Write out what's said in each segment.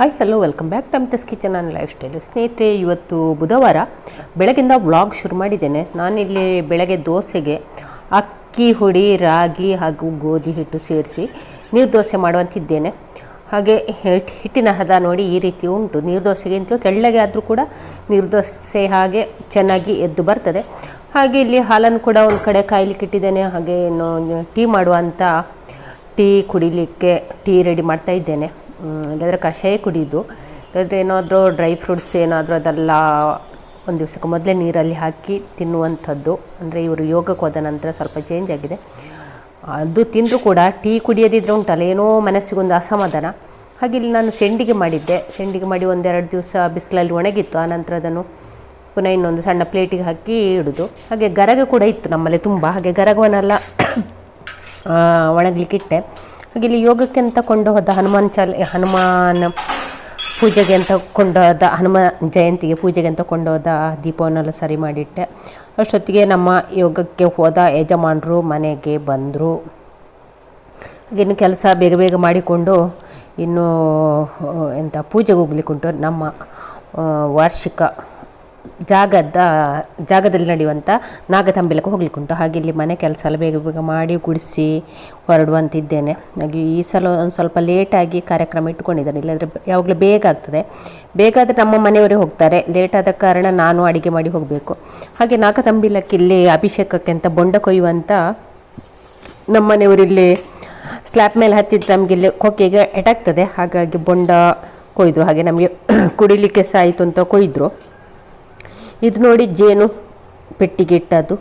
Hi hello welcome back ಟಮ್ತಸ್ kitchen and lifestyle ಸ್ನೇಹಿತರೆ, ಇವತ್ತು ಬುಧವಾರ ಬೆಳಗಿಂದ ವ್ಲಾಗ್ ಶುರು ಮಾಡಿದ್ದೇನೆ. ನಾನಿಲ್ಲಿ ಬೆಳಗ್ಗೆ ದೋಸೆಗೆ ಅಕ್ಕಿ, ಹುಡಿ, ರಾಗಿ ಹಾಗೂ ಗೋಧಿ ಹಿಟ್ಟು ಸೇರಿಸಿ ನೀರು ದೋಸೆ ಮಾಡುವಂತಿದ್ದೇನೆ. ಹಾಗೆ ಹಿಟ್- ಹಿಟ್ಟಿನ ಹದ ನೋಡಿ ಈ ರೀತಿ ಉಂಟು. ನೀರು ದೋಸೆಗೆ ಅಂತೂ ತೆಳ್ಳಗೆ ಆದರೂ ಕೂಡ ನೀರು ದೋಸೆ ಹಾಗೆ ಚೆನ್ನಾಗಿ ಎದ್ದು ಬರ್ತದೆ. ಹಾಗೆ ಇಲ್ಲಿ ಹಾಲನ್ನು ಕೂಡ ಒಂದು ಕಡೆ ಕಾಯ್ಲಿಕ್ಕೆ ಇಟ್ಟಿದ್ದೇನೆ. ಹಾಗೆ ಟೀ ಮಾಡುವಂಥ ಟೀ ಕುಡಿಲಿಕ್ಕೆ ಟೀ ರೆಡಿ ಮಾಡ್ತಾ ಇದ್ದೇನೆ. ಇಲ್ಲಾಂದರೆ ಕಷಾಯ ಕುಡಿಯೋದು ಇಲ್ಲಾಂದರೆ ಏನಾದರೂ ಡ್ರೈ ಫ್ರೂಟ್ಸ್ ಏನಾದರೂ ಅದೆಲ್ಲ ಒಂದು ದಿವಸಕ್ಕೆ ಮೊದಲೇ ನೀರಲ್ಲಿ ಹಾಕಿ ತಿನ್ನುವಂಥದ್ದು. ಅಂದರೆ ಇವರು ಯೋಗಕ್ಕೆ ಹೋದ ನಂತರ ಸ್ವಲ್ಪ ಚೇಂಜ್ ಆಗಿದೆ. ಅದು ತಿಂದರೂ ಕೂಡ ಟೀ ಕುಡಿಯೋದಿದ್ರೆ ಉಂಟಲ್ಲ, ಏನೋ ಮನಸ್ಸಿಗೊಂದು ಅಸಮಾಧಾನ. ಹಾಗೆ ಇಲ್ಲಿ ನಾನು ಸೆಂಡಿಗೆ ಮಾಡಿದ್ದೆ. ಸೆಂಡಿಗೆ ಮಾಡಿ ಒಂದೆರಡು ದಿವಸ ಬಿಸಿಲಲ್ಲಿ ಒಣಗಿತ್ತು. ಆನಂತರ ಅದನ್ನು ಪುನಃ ಇನ್ನೊಂದು ಸಣ್ಣ ಪ್ಲೇಟಿಗೆ ಹಾಕಿ ಇಡೋದು. ಹಾಗೆ ಗರಗ ಕೂಡ ಇತ್ತು ನಮ್ಮಲ್ಲಿ ತುಂಬ. ಹಾಗೆ ಗರಗವನ್ನೆಲ್ಲ ಒಣಗಲಿಕ್ಕಿಟ್ಟೆ ಹಾಗೆ ಇಲ್ಲಿ ಯೋಗಕ್ಕೆ ಅಂತ ಕೊಂಡು ಹೋದ ಹನುಮಾನ್ ಚಾಲ, ಹನುಮಾನ್ ಪೂಜೆಗೆ ಅಂತ ಕೊಂಡೋದ ಹನುಮ ಜಯಂತಿಗೆ ಪೂಜೆಗೆ ಅಂತ ಕೊಂಡೋದ ದೀಪವನ್ನೆಲ್ಲ ಸರಿ ಮಾಡಿಟ್ಟೆ. ಅಷ್ಟೊತ್ತಿಗೆ ನಮ್ಮ ಯೋಗಕ್ಕೆ ಹೋದ ಯಜಮಾನರು ಮನೆಗೆ ಬಂದರು. ಇನ್ನು ಕೆಲಸ ಬೇಗ ಬೇಗ ಮಾಡಿಕೊಂಡು ಇನ್ನು ಎಂಥ ಪೂಜೆಗೆ ಹೋಗ್ಲಿಕ್ಕುಂಟು ನಮ್ಮ ವಾರ್ಷಿಕ ಜಾಗದ, ಜಾಗದಲ್ಲಿ ನಡೆಯುವಂಥ ನಾಗತಂಬಿಲಕ್ಕೆ ಹೋಗ್ಲಿಕ್ಕೆ ಉಂಟು ಹಾಗೆ ಇಲ್ಲಿ ಮನೆ ಕೆಲಸ ಎಲ್ಲ ಬೇಗ ಬೇಗ ಮಾಡಿ ಗುಡಿಸಿ ಹೊರಡುವಂತಿದ್ದೇನೆ. ಹಾಗೆ ಈ ಸಲ ಒಂದು ಸ್ವಲ್ಪ ಲೇಟಾಗಿ ಕಾರ್ಯಕ್ರಮ ಇಟ್ಕೊಂಡಿದ್ದಾನೆ ಇಲ್ಲಾಂದರೆ ಯಾವಾಗಲೂ ಬೇಗ ಆಗ್ತದೆ. ಬೇಗ ಆದರೆ ನಮ್ಮ ಮನೆಯವರೇ ಹೋಗ್ತಾರೆ. ಲೇಟ್ ಆದ ಕಾರಣ ನಾನು ಅಡುಗೆ ಮಾಡಿ ಹೋಗಬೇಕು. ಹಾಗೆ ನಾಗತಂಬಿಲಕ್ಕೆ ಇಲ್ಲಿ ಅಭಿಷೇಕಕ್ಕೆ ಅಂತ ಬೊಂಡ ಕೊಯ್ಯುವಂಥ ನಮ್ಮ ಮನೆಯವರು ಇಲ್ಲಿ ಸ್ಲ್ಯಾಬ್ ಮೇಲೆ ಹತ್ತಿದ್ದು ನಮಗೆ ಇಲ್ಲಿ ಕೊಕ್ಕೆಗೆ ಎಟಾಗ್ತದೆ ಹಾಗಾಗಿ ಬೊಂಡ ಕೊಯ್ದರು. ಹಾಗೆ ನಮಗೆ ಕುಡಿಲಿಕ್ಕೆ ಸಹ ಆಯಿತು ಅಂತ ಕೊಯ್ದರು. ಇದು ನೋಡಿ ಜೇನು ಪೆಟ್ಟಿಗೆ ಇಟ್ಟದ್ದು.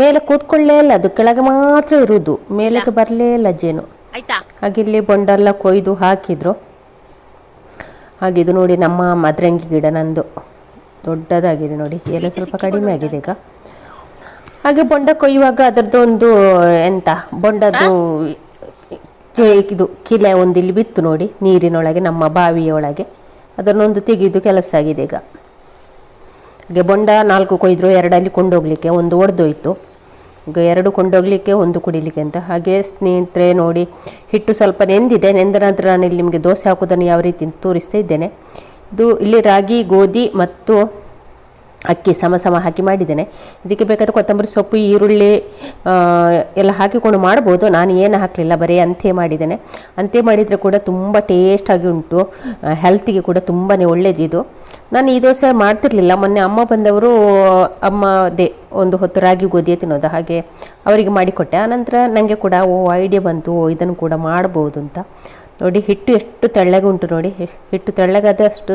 ಮೇಲೆ ಕೂತ್ಕೊಳ್ಳೇ ಇಲ್ಲ ಅದು ಕೆಳಗೆ ಮಾತ್ರ ಇರುವುದು ಮೇಲಕ್ಕೆ ಬರಲೇ ಇಲ್ಲ ಜೇನು. ಆಯ್ತಾ? ಹಾಗೆ ಇಲ್ಲಿ ಬೊಂಡೆಲ್ಲ ಕೊಯ್ದು ಹಾಕಿದ್ರು. ಹಾಗೆ ಇದು ನೋಡಿ ನಮ್ಮ ಮದ್ರಂಗಿ ಗಿಡ ನಂದು. ದೊಡ್ಡದಾಗಿದೆ ನೋಡಿ ಎಲ್ಲ ಸ್ವಲ್ಪ ಕಡಿಮೆ ಆಗಿದೆ ಈಗ. ಹಾಗೆ ಬೊಂಡ ಕೊಯ್ಯುವಾಗ ಅದರದ್ದು ಒಂದು ಎಂತ ಬೊಂಡದ್ದು ಇದು ಕಿಲೆ ಒಂದು ಇಲ್ಲಿ ಬಿತ್ತು ನೋಡಿ ನೀರಿನೊಳಗೆ ನಮ್ಮ ಬಾವಿಯೊಳಗೆ. ಅದನ್ನೊಂದು ತೆಗೆದು ಕೆಲಸ ಆಗಿದೆ ಈಗ. ಹಾಗೆ ಬೊಂಡ ನಾಲ್ಕು ಕೊಯ್ದರು, ಎರಡಲ್ಲಿ ಕೊಂಡೋಗ್ಲಿಕ್ಕೆ, ಒಂದು ಒಡೆದೋಯ್ತು. ಎರಡು ಕೊಂಡೋಗ್ಲಿಕ್ಕೆ, ಒಂದು ಕುಡಿಲಿಕ್ಕೆ ಅಂತ. ಹಾಗೆ ಸ್ನೇಹಿತರೆ ನೋಡಿ, ಹಿಟ್ಟು ಸ್ವಲ್ಪ ನೆಂದಿದೆ. ನೆಂದ ನಂತರ ನಾನು ಇಲ್ಲಿ ನಿಮಗೆ ದೋಸೆ ಹಾಕೋದನ್ನು ಯಾವ ರೀತಿ ತೋರಿಸ್ತಾ ಇದ್ದೇನೆ. ಇದು ಇಲ್ಲಿ ರಾಗಿ, ಗೋಧಿ ಮತ್ತು ಅಕ್ಕಿ ಸಮ ಸಮ ಹಾಕಿ ಮಾಡಿದ್ದೇನೆ. ಇದಕ್ಕೆ ಬೇಕಾದರೆ ಕೊತ್ತಂಬರಿ ಸೊಪ್ಪು, ಈರುಳ್ಳಿ ಎಲ್ಲ ಹಾಕಿಕೊಂಡು ಮಾಡ್ಬೋದು. ನಾನು ಏನು ಹಾಕಲಿಲ್ಲ, ಬರೀ ಅಂತೆ ಮಾಡಿದ್ದೇನೆ. ಅಂತೆ ಮಾಡಿದರೆ ಕೂಡ ತುಂಬ ಟೇಸ್ಟಾಗಿ ಉಂಟು. ಹೆಲ್ತಿಗೆ ಕೂಡ ತುಂಬಾ ಒಳ್ಳೆಯದಿದು ನಾನು ಈ ದೋಸೆ ಮಾಡ್ತಿರ್ಲಿಲ್ಲ. ಮೊನ್ನೆ ಅಮ್ಮ ಬಂದವರು, ಅಮ್ಮ ದೇ, ಒಂದು ಹೊತ್ತು ರಾಗಿ ಗೋಧಿಯೇ ತಿನ್ನೋದು ಹಾಗೆ ಅವರಿಗೆ ಮಾಡಿಕೊಟ್ಟೆ. ಆನಂತರ ನನಗೆ ಕೂಡ, ಓ ಐಡಿಯಾ ಬಂತು ಇದನ್ನು ಕೂಡ ಮಾಡ್ಬೋದು ಅಂತ. ನೋಡಿ, ಹಿಟ್ಟು ಎಷ್ಟು ತೆಳ್ಳಗೆ ಉಂಟು ನೋಡಿ. ಹಿಟ್ಟು ತೆಳ್ಳಗಾದರೆ ಅಷ್ಟು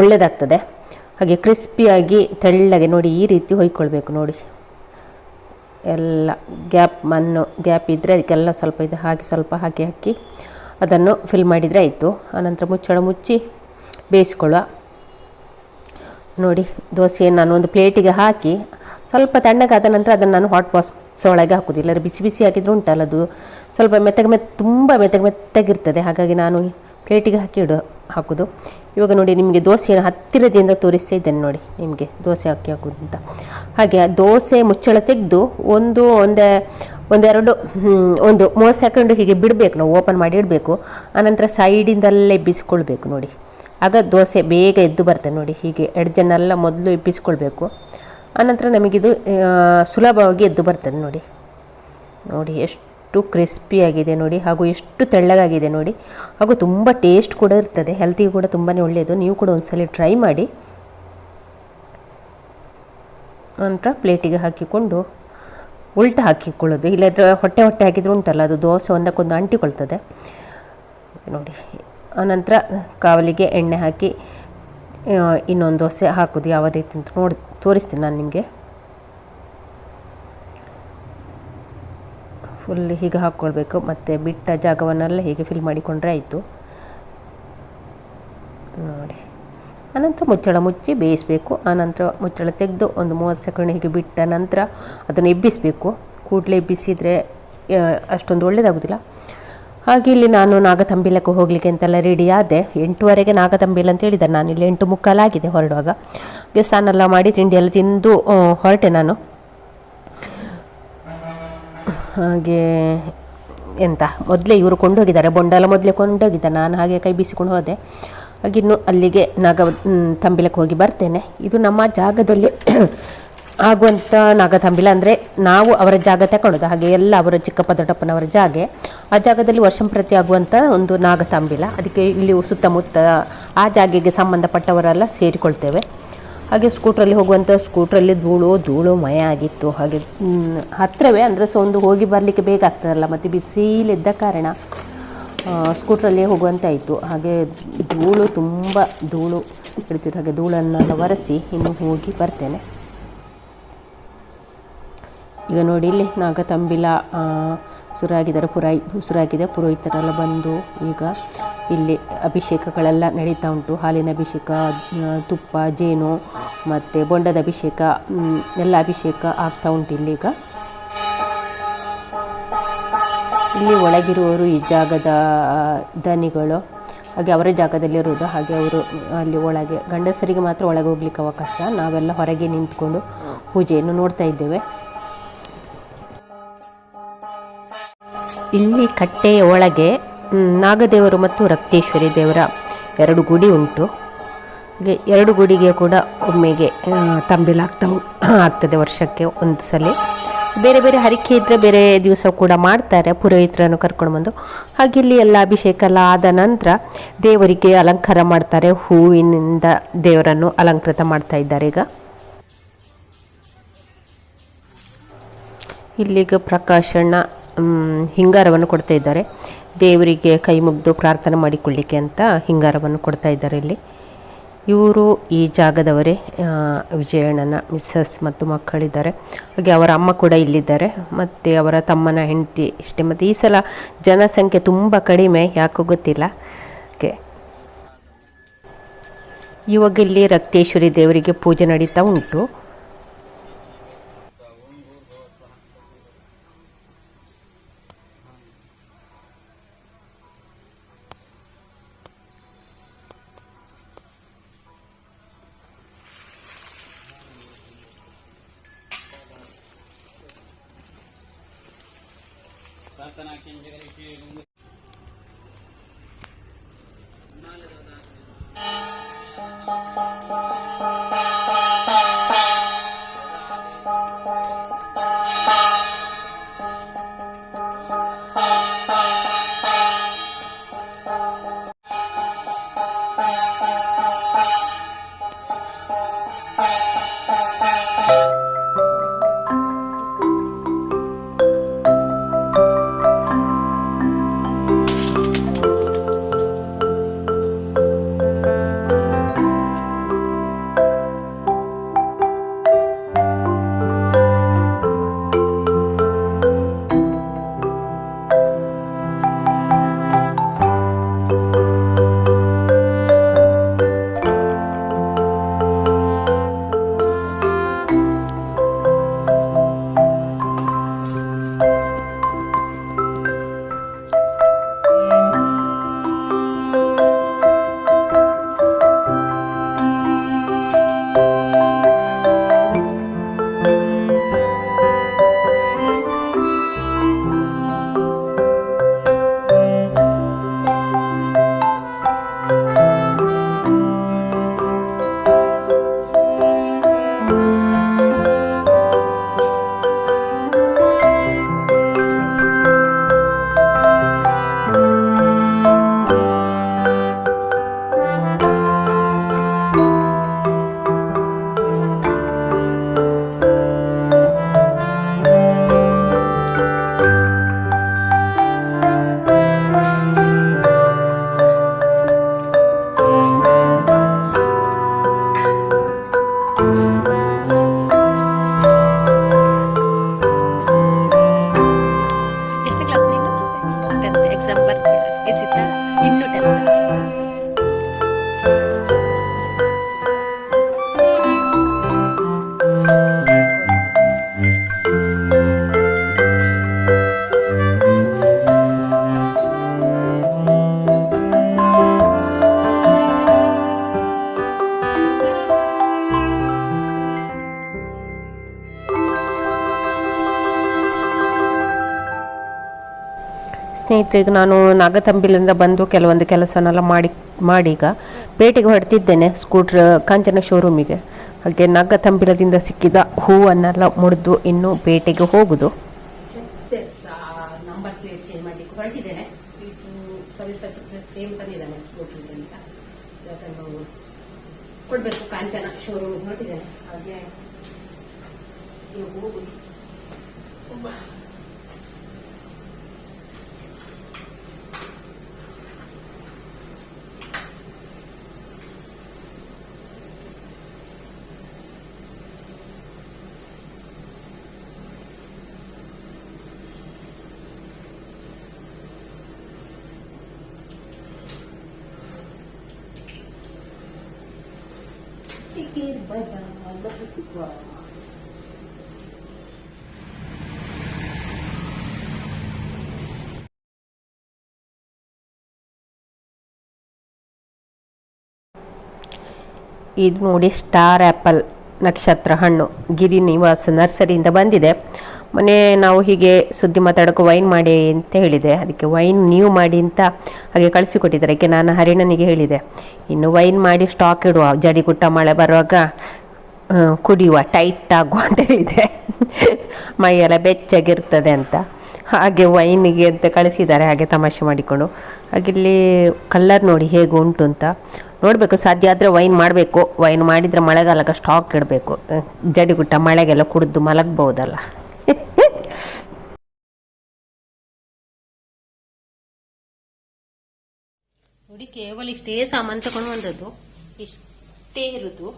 ಒಳ್ಳೆಯದಾಗ್ತದೆ ಹಾಗೆ ಕ್ರಿಸ್ಪಿಯಾಗಿ ತೆಳ್ಳಗೆ ನೋಡಿ ಈ ರೀತಿ ಹೊಯ್ಕೊಳ್ಬೇಕು ನೋಡಿ. ಎಲ್ಲ ಗ್ಯಾಪ್, ಮಣ್ಣು, ಗ್ಯಾಪ್ ಇದ್ದರೆ ಅದಕ್ಕೆಲ್ಲ ಸ್ವಲ್ಪ ಇದು ಹಾಕಿ, ಸ್ವಲ್ಪ ಹಾಕಿ ಹಾಕಿ ಅದನ್ನು ಫಿಲ್ ಮಾಡಿದರೆ ಆಯಿತು. ಆನಂತರ ಮುಚ್ಚಳ ಮುಚ್ಚಿ ಬೇಯಿಸ್ಕೊಳ್ಳುವ. ನೋಡಿ ದೋಸೆ ನಾನು ಒಂದು ಪ್ಲೇಟಿಗೆ ಹಾಕಿ ಸ್ವಲ್ಪ ತಣ್ಣಗಾದ ನಂತರ ಅದನ್ನು ನಾನು ಹಾಟ್ ಬಾಕ್ಸ್ ಒಳಗೆ ಹಾಕೋದು. ಇಲ್ಲಾಂದ್ರೆ ಬಿಸಿ ಬಿಸಿ ಹಾಕಿದ್ರೆ ಉಂಟಲ್ಲ ಅದು. ಸ್ವಲ್ಪ ಮೆತ್ತಗೆ ಮೆತ್ತ, ತುಂಬ ಮೆತ್ತಗೆ ಮೆತ್ತಗಿರ್ತದೆ. ಹಾಗಾಗಿ ನಾನು ಪ್ಲೇಟಿಗೆ ಹಾಕಿ ಇಡು, ಹಾಕೋದು. ಇವಾಗ ನೋಡಿ, ನಿಮಗೆ ದೋಸೆಯನ್ನು ಹತ್ತಿರದಿಂದ ತೋರಿಸ್ತಾ ಇದ್ದೇನೆ ನೋಡಿ, ನಿಮಗೆ ದೋಸೆ ಹಾಕಿ ಹಾಕೋದು ಅಂತ ಹಾಗೆ ಆ ದೋಸೆ ಮುಚ್ಚಳ ತೆಗೆದು ಒಂದು, ಒಂದೇ, ಒಂದೆರಡು ಒಂದು ಮೂವತ್ತು ಸೆಕೆಂಡು ಹೀಗೆ ಬಿಡಬೇಕು. ನಾವು ಓಪನ್ ಮಾಡಿ ಇಡಬೇಕು. ಆನಂತರ ಸೈಡಿಂದಲ್ಲೇ ಬಿಸಿಕೊಳ್ಬೇಕು ನೋಡಿ. ಆಗ ದೋಸೆ ಬೇಗ ಎದ್ದು ಬರ್ತದೆ ನೋಡಿ, ಹೀಗೆ ಎಡ್ಜನ್ನೆಲ್ಲ ಮೊದಲು ಇಪ್ಪಿಸ್ಕೊಳ್ಬೇಕು. ಆನಂತರ ನಮಗಿದು ಸುಲಭವಾಗಿ ಎದ್ದು ಬರ್ತದೆ ನೋಡಿ. ನೋಡಿ, ಎಷ್ಟು ಕ್ರಿಸ್ಪಿಯಾಗಿದೆ ನೋಡಿ, ಹಾಗೂ ಎಷ್ಟು ತೆಳ್ಳಗಾಗಿದೆ ನೋಡಿ. ಹಾಗೂ ತುಂಬ ಟೇಸ್ಟ್ ಕೂಡ ಇರ್ತದೆ ಹೆಲ್ತಿಗೆ ಕೂಡ ತುಂಬಾ ಒಳ್ಳೆಯದು ನೀವು ಕೂಡ ಒಂದ್ಸಲ ಟ್ರೈ ಮಾಡಿ. ನಂತರ ಪ್ಲೇಟಿಗೆ ಹಾಕಿಕೊಂಡು ಉಲ್ಟ ಹಾಕಿಕೊಳ್ಳೋದು. ಇಲ್ಲದ್ರೆ ಹೊಟ್ಟೆ ಹೊಟ್ಟೆ ಹಾಕಿದ್ರೆ ಉಂಟಲ್ಲ, ಅದು ದೋಸೆ ಒಂದಕ್ಕೊಂದು ಅಂಟಿಕೊಳ್ತದೆ. ನೋಡಿ ಆನಂತರ ಕಾವಲಿಗೆ ಎಣ್ಣೆ ಹಾಕಿ ಇನ್ನೊಂದು ದೋಸೆ ಹಾಕೋದು ಯಾವ ರೀತಿ ಅಂತ ನೋಡಿ, ತೋರಿಸ್ತೀನಿ ನಾನು ನಿಮಗೆ. ಫುಲ್ ಹೀಗೆ ಹಾಕ್ಕೊಳ್ಬೇಕು ಮತ್ತು ಬಿಟ್ಟ ಜಾಗವನ್ನೆಲ್ಲ ಹೀಗೆ ಫಿಲ್ ಮಾಡಿಕೊಂಡ್ರೆ ಆಯಿತು. ನೋಡಿ. ಆನಂತರ ಮುಚ್ಚಳ ಮುಚ್ಚಿ ಬೇಯಿಸಬೇಕು. ಆನಂತರ ಮುಚ್ಚಳ ತೆಗೆದು ಒಂದು ಮೂವತ್ತು ಸೆಕೆಂಡ್ ಹೀಗೆ ಬಿಟ್ಟ ನಂತರ ಅದನ್ನು ಎಬ್ಬಿಸಬೇಕು. ಕೂಡಲೇ ಎಬ್ಬಿಸಿದರೆ ಅಷ್ಟೊಂದು ಒಳ್ಳೆಯದಾಗೋದಿಲ್ಲ ಹಾಗೆ ಇಲ್ಲಿ ನಾನು ನಾಗತಂಬಿಲಕ್ಕೆ ಹೋಗಲಿಕ್ಕೆ ಅಂತೆಲ್ಲ ರೆಡಿ ಆದೆ. ಎಂಟುವರೆಗೆ ನಾಗತಂಬಿಲ ಅಂತ ಹೇಳಿದ್ದಾರೆ ನಾನು ಇಲ್ಲಿ ಎಂಟು ಮುಕ್ಕಾಲಾಗಿದೆ ಹೊರಡುವಾಗ. ಸ್ನಾನೆಲ್ಲ ಮಾಡಿ ತಿಂಡಿ ಎಲ್ಲ ತಿಂದು ಹೊರಟೆ ನಾನು. ಹಾಗೆ ಎಂತ? ಮೊದಲೇ ಇವರು ಕೊಂಡೋಗಿದ್ದಾರೆ. ಬೊಂಡಲ ಮೊದಲೇ ಕೊಂಡೋಗಿದ್ದ. ನಾನು ಹಾಗೆ ಕೈ ಬೀಸಿಕೊಂಡು ಹೋದೆ. ಹಾಗಿನ್ನು ಅಲ್ಲಿಗೆ ನಾಗ ತಂಬಿಲಕ್ಕೆ ಹೋಗಿ ಬರ್ತೇನೆ. ಇದು ನಮ್ಮ ಜಾಗದಲ್ಲಿ ಆಗುವಂಥ ನಾಗತಂಬಿಲ ಅಂದರೆ ನಾವು ಅವರ ಜಾಗ ತಗೊಳ್ಳೋದು ಹಾಗೆ ಎಲ್ಲ ಅವರ ಚಿಕ್ಕಪ್ಪ, ದೊಡ್ಡಪ್ಪನವರ ಜಾಗೆ ಆ ಜಾಗದಲ್ಲಿ ವರ್ಷಂಪ್ರತಿ ಆಗುವಂಥ ಒಂದು ನಾಗತಂಬಿಲ ಅದಕ್ಕೆ ಇಲ್ಲಿ ಸುತ್ತಮುತ್ತ ಆ ಜಾಗೆಗೆ ಸಂಬಂಧಪಟ್ಟವರೆಲ್ಲ ಸೇರಿಕೊಳ್ತೇವೆ. ಹಾಗೆ ಸ್ಕೂಟ್ರಲ್ಲಿ ಹೋಗುವಂಥ ಸ್ಕೂಟ್ರಲ್ಲಿ ಧೂಳು ಧೂಳು ಮಯ ಆಗಿತ್ತು. ಹಾಗೆ ಹತ್ತಿರವೇ ಅಂದರೆ ಸೊ ಒಂದು ಹೋಗಿ ಬರಲಿಕ್ಕೆ ಬೇಗ ಆಗ್ತದಲ್ಲ, ಮತ್ತು ಬಿಸಿಲಿದ್ದ ಕಾರಣ ಸ್ಕೂಟ್ರಲ್ಲಿ ಹೋಗುವಂತಾಯಿತು ಹಾಗೆ ಧೂಳು ತುಂಬ, ಧೂಳು ಇಡ್ತಿತ್ತು ಹಾಗೆ ಧೂಳನ್ನೆಲ್ಲ ಒರೆಸಿ ಇನ್ನು ಹೋಗಿ ಬರ್ತೇನೆ. ಈಗ ನೋಡಿ ಇಲ್ಲಿ ನಾಗತಂಬಿಲ ಆ, ಸುರಾಗಿದ್ದಾರೆ ಪುರಾಯಿ ಸುರಾಗಿದೆ ಪುರೋಹಿತರೆಲ್ಲ ಬಂದು ಈಗ ಇಲ್ಲಿ ಅಭಿಷೇಕಗಳೆಲ್ಲ ನಡೀತಾ ಉಂಟು. ಹಾಲಿನ ಅಭಿಷೇಕ ತುಪ್ಪ ಜೇನು ಮತ್ತು ಬೊಂಡದ ಅಭಿಷೇಕ ಎಲ್ಲ ಅಭಿಷೇಕ ಆಗ್ತಾ ಉಂಟು ಈಗ. ಇಲ್ಲಿ ಒಳಗಿರುವವರು ಈ ಜಾಗದ ದನಿಗಳು ಹಾಗೆ ಅವರ ಜಾಗದಲ್ಲಿರೋದು ಹಾಗೆ ಅವರು ಅಲ್ಲಿ ಒಳಗೆ ಗಂಡಸರಿಗೆ ಮಾತ್ರ ಒಳಗೆ ಹೋಗ್ಲಿಕ್ಕೆ ಅವಕಾಶ. ನಾವೆಲ್ಲ ಹೊರಗೆ ನಿಂತ್ಕೊಂಡು ಪೂಜೆಯನ್ನು ನೋಡ್ತಾ ಇದ್ದೇವೆ. ಇಲ್ಲಿ ಕಟ್ಟೆಯ ಒಳಗೆ ನಾಗದೇವರು ಮತ್ತು ರಕ್ತೇಶ್ವರಿ ದೇವರ ಎರಡು ಗುಡಿ ಉಂಟು. ಹಾಗೆ ಎರಡು ಗುಡಿಗೆ ಕೂಡ ಒಮ್ಮೆಗೆ ತಂಬಿಲಾಗ್ತಾ ಆಗ್ತದೆ ವರ್ಷಕ್ಕೆ ಒಂದು ಸಲ. ಬೇರೆ ಬೇರೆ ಹರಿಕೆ ಇದ್ದರೆ ಬೇರೆ ದಿವಸ ಕೂಡ ಮಾಡ್ತಾರೆ, ಪುರೋಹಿತರನ್ನು ಕರ್ಕೊಂಡು ಬಂದು. ಹಾಗೆ ಇಲ್ಲಿ ಎಲ್ಲ ಅಭಿಷೇಕ ಎಲ್ಲ ಆದ ನಂತರ ದೇವರಿಗೆ ಅಲಂಕಾರ ಮಾಡ್ತಾರೆ, ಹೂವಿನಿಂದ ದೇವರನ್ನು ಅಲಂಕೃತ ಮಾಡ್ತಾ ಇದ್ದಾರೆ ಈಗ. ಇಲ್ಲಿಗ ಪ್ರಕಾಶಣ್ಣ ಹಿಂಗಾರವನ್ನು ಕೊಡ್ತಾ ಇದ್ದಾರೆ. ದೇವರಿಗೆ ಕೈ ಮುಗ್ದು ಪ್ರಾರ್ಥನೆ ಮಾಡಿಕೊಳ್ಳಿಕ್ಕೆ ಅಂತ ಹಿಂಗಾರವನ್ನು ಕೊಡ್ತಾ ಇದ್ದಾರೆ ಇಲ್ಲಿ. ಇವರು ಈ ಜಾಗದವರೇ ವಿಜಯಣ್ಣನ ಮಿಸ್ಸಸ್ ಮತ್ತು ಮಕ್ಕಳಿದ್ದಾರೆ. ಹಾಗೆ ಅವರ ಅಮ್ಮ ಕೂಡ ಇಲ್ಲಿದ್ದಾರೆ. ಮತ್ತು ಅವರ ತಮ್ಮನ ಹೆಂಡತಿ ಇಷ್ಟೇ. ಮತ್ತು ಈ ಸಲ ಜನಸಂಖ್ಯೆ ತುಂಬ ಕಡಿಮೆ, ಯಾಕೋ ಗೊತ್ತಿಲ್ಲ. ಓಕೆ ಇವಾಗ ಇಲ್ಲಿ ರಕ್ತೇಶ್ವರಿ ದೇವರಿಗೆ ಪೂಜೆ ನಡೀತಾ ಉಂಟು. San Bartolo, excitada. ಎಸಿತಾ ಈಗ ಸ್ನೇಹಿತರಿಗೆ ನಾನು ನಾಗತಂಬಿಲಿಂದ ಬಂದು ಕೆಲವೊಂದು ಕೆಲಸನೆಲ್ಲ ಮಾಡಿ ಮಾಡಿ ಈಗ ಪೇಟೆಗೆ ಹೊರಡ್ತಿದ್ದೇನೆ ಸ್ಕೂಟ್ರ್ ಕಾಂಚನ ಶೋರೂಮಿಗೆ. ಹಾಗೆ ನಾಗತಂಬಿಲದಿಂದ ಸಿಕ್ಕಿದ ಹೂವನ್ನೆಲ್ಲ ಮುಡಿದು ಇನ್ನು ಪೇಟೆಗೆ ಹೋಗುದು. ನಂಬರ್ ಪ್ಲೇಟ್ ಚೇಂಜ್ ಮಾಡಲಿಕ್ಕೆ ಹೊರಟಿದ್ದೇನೆ. ಇದು ಸರ್ವಿಸ್ ಫ್ರೇಮ್ ತಂದಿದ್ದಾನೆ ಸ್ಕೂಟ್ರಿಗೆ ಅಂತ. ಕೊಡಬೇಕು ಕಾಂಚನ ಶೋರೂಮಿಗೆ ಹೊರಟಿದ್ದೇನೆ. ಹಾಗೆ ಹೋಗುದು. ಹೋಗುದು ಇದು ನೋಡಿ ಸ್ಟಾರ್ ಆ್ಯಪಲ್ ನಕ್ಷತ್ರ ಹಣ್ಣು. ಗಿರಿ ನಿವಾಸ ನರ್ಸರಿಯಿಂದ ಬಂದಿದೆ. ಮೊನ್ನೆ ನಾವು ಹೀಗೆ ಸುದ್ದಿ ಮಾತಾಡೋಕೆ ವೈನ್ ಮಾಡಿ ಅಂತ ಹೇಳಿದೆ. ಅದಕ್ಕೆ ವೈನ್ ನೀವು ಮಾಡಿ ಅಂತ ಹಾಗೆ ಕಳಿಸಿಕೊಟ್ಟಿದ್ದಾರೆ. ಅದಕ್ಕೆ ನಾನು ಹರಿಣನಿಗೆ ಹೇಳಿದೆ. ಇನ್ನು ವೈನ್ ಮಾಡಿ ಸ್ಟಾಕ್ ಇಡುವ. ಜಡಿಗುಟ್ಟ ಮಳೆ ಬರುವಾಗ ಕುಡಿಯುವ ಟೈಟ್ ಆಗುವ ಅಂತ ಹೇಳಿದೆ. ಮೈಯೆಲ್ಲ ಬೆಚ್ಚಗಿರ್ತದೆ ಅಂತ. ಹಾಗೆ ವೈನಿಗೆ ಅಂತ ಕಳಿಸಿದ್ದಾರೆ, ಹಾಗೆ ತಮಾಷೆ ಮಾಡಿಕೊಂಡು. ಹಾಗೆ ಇಲ್ಲಿ ಕಲ್ಲರ್ ನೋಡಿ ಹೇಗೆ ಉಂಟು ಅಂತ. ನೋಡಬೇಕು, ಸಾಧ್ಯ ಆದರೆ ವೈನ್ ಮಾಡಬೇಕು. ವೈನ್ ಮಾಡಿದರೆ ಮಳೆಗಾಲಕ್ಕೆ ಸ್ಟಾಕ್ ಇಡಬೇಕು. ಜಡಿಗುಟ್ಟ ಮಳೆಗೆಲ್ಲ ಕುಡಿದು ಮಲಗ್ಬೋದಲ್ಲ. ನೋಡಿ, ಕೇವಲ ಇಷ್ಟೇ ಸಾಮಾನು ತಗೊಂಡು ಬಂದದ್ದು. ಇಷ್ಟೇ ಇರುದು.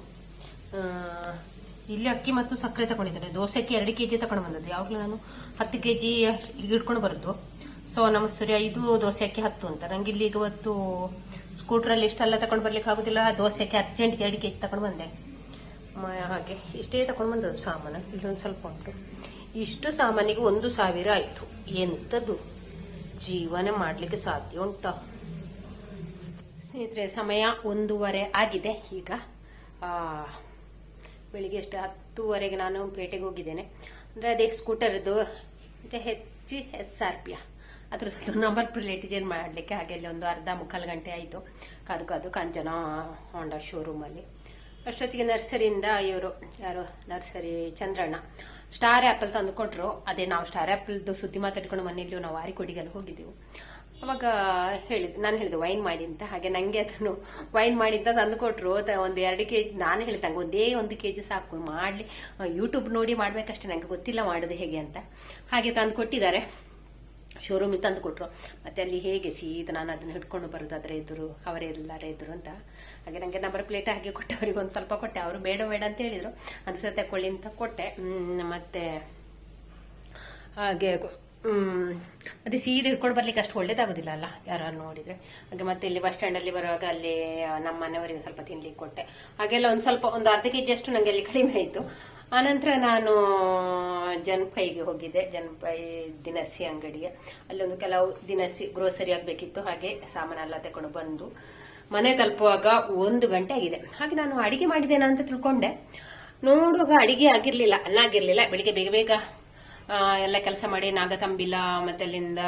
ಇಲ್ಲಿ ಅಕ್ಕಿ ಮತ್ತು ಸಕ್ಕರೆ ತಗೊಂಡಿದ್ದೇನೆ ದೋಸೆಕ್ಕೆ ಎರಡು ಕೆ ಜಿ ತಗೊಂಡು ಬಂದದ್ದು. ಯಾವಾಗಲೂ ನಾನು ಹತ್ತು ಕೆ ಜಿ ಹಿಡ್ಕೊಂಡು ಬರೋದು. ಸೊ ನಮ್ಮ ಸರಿ ಇದು ದೋಸೆ ಅಕ್ಕಿ ಹತ್ತು ಅಂತ. ನಂಗೆ ಇಲ್ಲಿ ಇವತ್ತು ಸ್ಕೂಟ್ರಲ್ಲಿ ಇಷ್ಟೆಲ್ಲ ತಗೊಂಡು ಬರ್ಲಿಕ್ಕೆ ಆಗುದಿಲ್ಲ. ದೋಸೆಗೆ ಅರ್ಜೆಂಟ್ಗೆ ಎರಡು ಕೆ ಜಿ ತಗೊಂಡು ಬಂದೆ. ಹಾಗೆ. ಇಷ್ಟೇ ತಗೊಂಡು ಬಂದದ್ದು ಸಾಮಾನು. ಇಲ್ಲೊಂದು ಸ್ವಲ್ಪ ಉಂಟು. ಇಷ್ಟು ಸಾಮಾನಿಗೆ ಒಂದು ಸಾವಿರ ಆಯಿತು. ಎಂಥದ್ದು ಜೀವನ ಮಾಡಲಿಕ್ಕೆ ಸಾಧ್ಯ ಉಂಟ? ಸ್ನೇಹಿತರೆ, ಸಮಯ ಒಂದೂವರೆ ಆಗಿದೆ. ಈಗ ಬೆಳಿಗ್ಗೆ ಎಷ್ಟು ಹತ್ತುವರೆಗೆ ನಾನು ಪೇಟೆಗೆ ಹೋಗಿದ್ದೇನೆ. ಅಂದರೆ ಅದೇ ಸ್ಕೂಟರ್ದು ಮತ್ತು ಹೆಚ್ಚಿ ಎಸ್ ಆರ್ ಪಿಯ ಸ್ವಲ್ಪ ನಂಬರ್ ಪ್ಲೇಟ್ ಚೇಂಜ್ ಮಾಡಲಿಕ್ಕೆ ಹಾಗೆ ಅಲ್ಲಿ ಒಂದು ಅರ್ಧ ಮುಕ್ಕಾಲು ಗಂಟೆ ಆಯಿತು. ಕಾದು ಕಾದು ಕಾಂಚನ ಹೋಂಡಾ ಶೋರೂಮಲ್ಲಿ ಅಷ್ಟೊತ್ತಿಗೆ ನರ್ಸರಿಯಿಂದ ಇವರು, ಯಾರು? ನರ್ಸರಿ ಚಂದ್ರಣ್ಣ. ಸ್ಟಾರ್ ಆ್ಯಪಲ್ ತಂದು ಕೊಟ್ಟರು ಅದೇ ನಾವು ಸ್ಟಾರ್ ಆ್ಯಪಲ್ದು ಸುದ್ದಿ ಮಾತಾಡ್ಕೊಂಡು ಮನೆಯಲ್ಲಿ ನಾವು ವಾರಿಕೊಡಿಗೆಲ್ಲ ಹೋಗಿದ್ದೆವು. ಅವಾಗ ಹೇಳಿದ್, ನಾನು ಹೇಳಿದೆ, ವೈನ್ ಮಾಡಿ ಅಂತ. ಹಾಗೆ ನನಗೆ ಅದನ್ನು ವೈನ್ ಮಾಡಿ ಅಂತ ತಂದು ಕೊಟ್ಟರು ಒಂದು ಎರಡು ಕೆ ಜಿ ನಾನು ಹೇಳಿದೆ ನಂಗೆ ಒಂದೇ ಒಂದು ಕೆ ಜಿ ಸಾಕು. ಮಾಡಲಿ. ಯೂಟ್ಯೂಬ್ ನೋಡಿ ಮಾಡಬೇಕಷ್ಟೇ. ನನಗೆ ಗೊತ್ತಿಲ್ಲ ಮಾಡೋದು ಹೇಗೆ ಅಂತ. ಹಾಗೆ ತಂದು ಕೊಟ್ಟಿದ್ದಾರೆ. ಶೋರೂಮಿಗೆ ತಂದು ಕೊಟ್ಟರು ಮತ್ತೆ ಅಲ್ಲಿ ಹೇಗೆ ಸೀದ ನಾನು ಅದನ್ನು ಹಿಡ್ಕೊಂಡು ಬರೋದು ಎದುರು ಅವರೆಲ್ಲರ ಎದುರು ಅಂತ. ಹಾಗೆ ನನಗೆ ನಂಬರ್ ಪ್ಲೇಟ್ ಹಾಗೆ ಕೊಟ್ಟೆ ಅವರಿಗೆ ಒಂದು ಸ್ವಲ್ಪ ಕೊಟ್ಟೆ. ಅವರು ಬೇಡ ಬೇಡ ಅಂತ ಹೇಳಿದರು. ಅದು ಕೊಳ್ಳಿ ಅಂತ ಕೊಟ್ಟೆ. ಮತ್ತೆ ಹಾಗೆ ಮತ್ತೆ ಸೀದಾ ಹಿಡ್ಕೊಂಡು ಬರ್ಲಿಕ್ಕೆ ಅಷ್ಟು ಒಳ್ಳೇದಾಗುದಿಲ್ಲ ಅಲ್ಲ ಯಾರು ನೋಡಿದ್ರೆ. ಹಾಗೆ ಮತ್ತೆ ಇಲ್ಲಿ ಬಸ್ ಸ್ಟ್ಯಾಂಡ್ ಅಲ್ಲಿ ಬರುವಾಗ ಅಲ್ಲಿ ನಮ್ಮ ಮನೆಯವರಿಗೆ ಸ್ವಲ್ಪ ತಿನ್ಲಿಕ್ಕೆ ಕೊಟ್ಟೆ. ಹಾಗೆಲ್ಲ ಒಂದ್ ಸ್ವಲ್ಪ ಒಂದು ಅರ್ಧ ಕೆಜಿ ಅಷ್ಟು ನಂಗೆ ಅಲ್ಲಿ ಕಡಿಮೆ ಆಯ್ತು. ಆನಂತರ ನಾನು ಜನ್ಪೈಗೆ ಹೋಗಿದ್ದೆ. ಜನ್ಪೈ ದಿನಸಿ ಅಂಗಡಿಗೆ. ಅಲ್ಲೊಂದು ಕೆಲವು ದಿನಸಿ ಗ್ರೋಸರಿ ಆಗ್ಬೇಕಿತ್ತು. ಹಾಗೆ ಸಾಮಾನೆಲ್ಲ ತಕೊಂಡು ಬಂದು ಮನೆ ತಲುಪುವಾಗ ಒಂದು ಗಂಟೆ ಆಗಿದೆ. ಹಾಗೆ ನಾನು ಅಡಿಗೆ ಮಾಡಿದ್ದೇನಾ ಅಂತ ತಿಳ್ಕೊಂಡೆ. ನೋಡುವಾಗ ಅಡಿಗೆ ಆಗಿರ್ಲಿಲ್ಲ ಅನ್ನ ಆಗಿರ್ಲಿಲ್ಲ ಬೆಳಿಗ್ಗೆ ಬೇಗ ಬೇಗ ಎಲ್ಲ ಕೆಲಸ ಮಾಡಿ ನಾಗತಂಬಿಲ ಮತ್ತೆ ಅಲ್ಲಿಂದ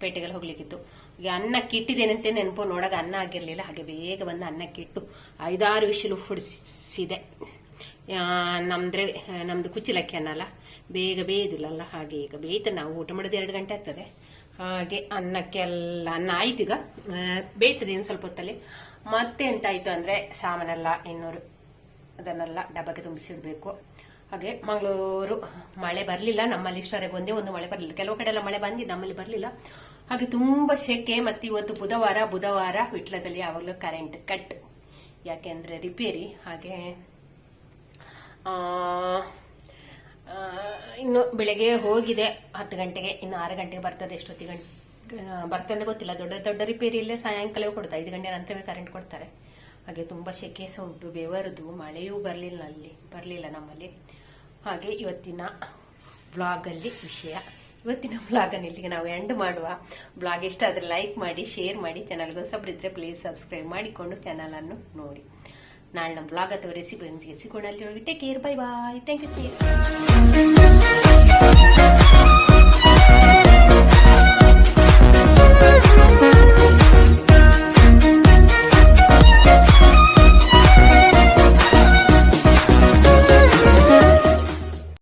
ಪೇಟೆಗೆಲ್ಲ ಹೋಗ್ಲಿಕ್ಕಿತ್ತು. ಈಗ ಅನ್ನಕ್ಕೆ ಅಂತ ನೆನಪು ನೋಡಾಗ ಅನ್ನ ಆಗಿರ್ಲಿಲ್ಲ. ಹಾಗೆ ಬೇಗ ಬಂದು ಅನ್ನಕ್ಕೆ ಇಟ್ಟು ಐದಾರು ವಿಷಲು ಹುಡಿಸಿದೆ. ನಮ್ದ್ರೆ, ನಮ್ದು ಕುಚ್ಚಿಲಕ್ಕಿ ಅನ್ನಲ್ಲ, ಬೇಗ ಬೇಯ್ದಿಲ್ಲಲ್ಲ, ಹಾಗೆ ಈಗ ಬೇಯ್ತು ನಾವು ಊಟ ಮಾಡೋದು ಎರಡು ಗಂಟೆ ಆಗ್ತದೆ. ಹಾಗೆ ಅನ್ನಕ್ಕೆಲ್ಲ ಅನ್ನ ಆಯ್ತು ಈಗ. ಬೇಯ್ತದೆ ಇನ್ನು ಸ್ವಲ್ಪ ಹೊತ್ತಲ್ಲಿ. ಮತ್ತೆ ಎಂತಾಯ್ತು ಅಂದ್ರೆ ಸಾಮಾನೆಲ್ಲ ಇನ್ನೂರು, ಅದನ್ನೆಲ್ಲ ಡಬ್ಬಕ್ಕೆ ತುಂಬಿಸಿಡ್ಬೇಕು. ಹಾಗೆ ಮಂಗಳೂರು, ಮಳೆ ಬರಲಿಲ್ಲ, ನಮ್ಮಲ್ಲಿ ಇಷ್ಟವರೆಗೆ ಒಂದೇ ಒಂದು ಮಳೆ ಬರಲಿಲ್ಲ. ಕೆಲವು ಕಡೆ ಎಲ್ಲ ಮಳೆ ಬಂದಿದೆ ನಮ್ಮಲ್ಲಿ ಬರಲಿಲ್ಲ. ಹಾಗೆ ತುಂಬಾ ಶೆಕೆ ಮತ್ತೆ ಇವತ್ತು ಬುಧವಾರ ಬುಧವಾರ ವಿಟ್ಲದಲ್ಲಿ ಯಾವಾಗಲೂ ಕರೆಂಟ್ ಕಟ್ ಯಾಕೆಂದ್ರೆ ರಿಪೇರಿ ಹಾಗೆ ಇನ್ನು ಬೆಳಗ್ಗೆ ಹೋಗಿದೆ, ಹತ್ತು ಗಂಟೆಗೆ, ಇನ್ನು ಆರು ಗಂಟೆಗೆ ಬರ್ತದೆ ಎಷ್ಟೊತ್ತಿಗೆ ಗಂಟೆ ಬರ್ತದೆ ಗೊತ್ತಿಲ್ಲ. ದೊಡ್ಡ ದೊಡ್ಡ ರಿಪೇರಿ ಇಲ್ಲೇ ಸಾಯಂಕಾಲವೇ ಕೊಡ್ತಾರೆ ಐದು ಗಂಟೆ ನಂತರವೇ ಕರೆಂಟ್ ಕೊಡ್ತಾರೆ. ಹಾಗೆ ತುಂಬ ಸಹ ಉಂಟು ಬೆವರದು, ಮಳೆಯೂ ಬರಲಿಲ್ಲ ಅಲ್ಲಿ, ಬರಲಿಲ್ಲ ನಮ್ಮಲ್ಲಿ. ಹಾಗೆ ಇವತ್ತಿನ ಬ್ಲಾಗಲ್ಲಿ ವಿಷಯ. ಇವತ್ತಿನ ಬ್ಲಾಗನ್ನು ಇಲ್ಲಿಗೆ ನಾವು ಎಂಡ್ ಮಾಡುವ. ಬ್ಲಾಗ್ ಇಷ್ಟ ಆದರೆ ಲೈಕ್ ಮಾಡಿ ಶೇರ್ ಮಾಡಿ ಚಾನಲ್ಗೆ ಹೊಸಬ್ರಿದ್ರೆ ಪ್ಲೀಸ್ ಸಬ್ಸ್ಕ್ರೈಬ್ ಮಾಡಿಕೊಂಡು ಚಾನಲನ್ನು ನೋಡಿ. ನಾಳೆ ನಮ್ಮ ಬ್ಲಾಗ್ ಅಥವಾ ರೆಸಿಪಿ ಸಿಗೋಣ ಅಲ್ಲಿ take care bye bye thank you